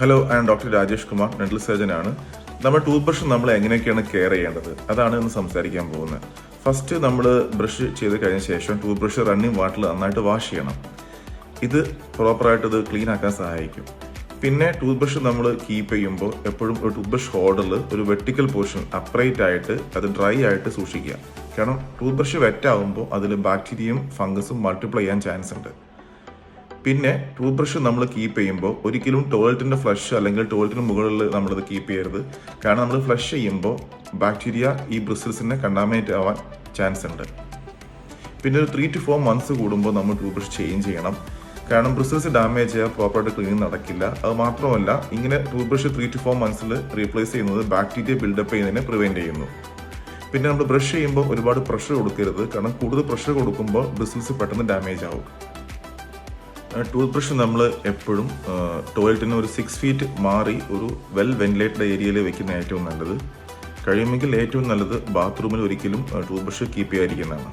Hello I am doctor Rajesh Kumar dental surgeon ആണ്. നമ്മൾ tooth brush നമ്മൾ എങ്ങനെയൊക്കെയാണ് കെയർ ചെയ്യേണ്ടത്? അതാണ് ഇന്ന് സംസാരിക്കാൻ പോകുന്നത്. ഫസ്റ്റ് നമ്മൾ ബ്രഷ് ചെയ്ത് കഴിഞ്ഞ ശേഷം ടൂത്ത് ബ്രഷ് റണ്ണിങ് വാട്ടറിൽ നന്നായിട്ട് വാഷ് ചെയ്യണം. ഇത് പ്രോപ്പറായിട്ട് ഇത് ക്ലീൻ ആക്കാൻ സഹായിക്കും. പിന്നെ ടൂത്ത് ബ്രഷ് നമ്മൾ കീപ്പ് ചെയ്യുമ്പോൾ എപ്പോഴും ഒരു ടൂത്ത് ബ്രഷ് ഹോർഡറിൽ ഒരു വെർട്ടിക്കൽ പോർഷൻ അപ്രൈറ്റ് ആയിട്ട് അത് ഡ്രൈ ആയിട്ട് സൂക്ഷിക്കുക. കാരണം ടൂത്ത് ബ്രഷ് വെറ്റ് ആകുമ്പോൾ അതിൽ ബാക്ടീരിയയും ഫംഗസും മൾട്ടിപ്ലൈ ചെയ്യാൻ ചാൻസ് ഉണ്ട്. പിന്നെ ടൂത്ത് ബ്രഷ് നമ്മൾ കീപ്പ് ചെയ്യുമ്പോൾ ഒരിക്കലും ടോയ്ലറ്റിന്റെ ഫ്ലഷ് അല്ലെങ്കിൽ ടോയ്ലറ്റിന് മുകളിൽ നമ്മളത് കീപ്പ് ചെയ്യരുത്. കാരണം നമ്മൾ ഫ്ലഷ് ചെയ്യുമ്പോൾ ബാക്ടീരിയ ഈ ബ്രിസിൽസിനെ കണ്ടാമിനേറ്റ് ആവാൻ ചാൻസ് ഉണ്ട്. പിന്നെ ഒരു ത്രീ ടു ഫോർ മന്ത്സ് കൂടുമ്പോൾ നമ്മൾ ടൂത്ത് ബ്രഷ് ചേഞ്ച് ചെയ്യണം. കാരണം ബ്രിസിൽസ് ഡാമേജ് ചെയ്യാൻ പ്രോപ്പറായിട്ട് ക്ലീനിങ് നടക്കില്ല. അത് മാത്രമല്ല ഇങ്ങനെ tooth brush three to four മന്ത്സിൽ replace ചെയ്യുന്നത് ബാക്ടീരിയ ബിൽഡപ്പ് ചെയ്യുന്നതിനെ പ്രിവെന്റ് ചെയ്യുന്നു. പിന്നെ നമ്മൾ ബ്രഷ് ചെയ്യുമ്പോൾ ഒരുപാട് പ്രഷർ കൊടുക്കരുത്. കാരണം കൂടുതൽ പ്രഷർ കൊടുക്കുമ്പോൾ ബ്രിസിൽസ് പെട്ടെന്ന് ഡാമേജ് ആവും. ടൂത്ത് ബ്രഷ് നമ്മൾ എപ്പോഴും ടോയ്ലറ്റിന് ഒരു സിക്സ് ഫീറ്റ് മാറി ഒരു വെൽ വെന്റിലേറ്റഡ് ഏരിയയിൽ വെക്കുന്ന ഏറ്റവും നല്ലത്. കഴിയുമെങ്കിൽ ഏറ്റവും നല്ലത് ബാത്റൂമിൽ ഒരിക്കലും ടൂത്ത് ബ്രഷ് കീപ്പ് ചെയ്യാതിരിക്കുന്നതാണ്.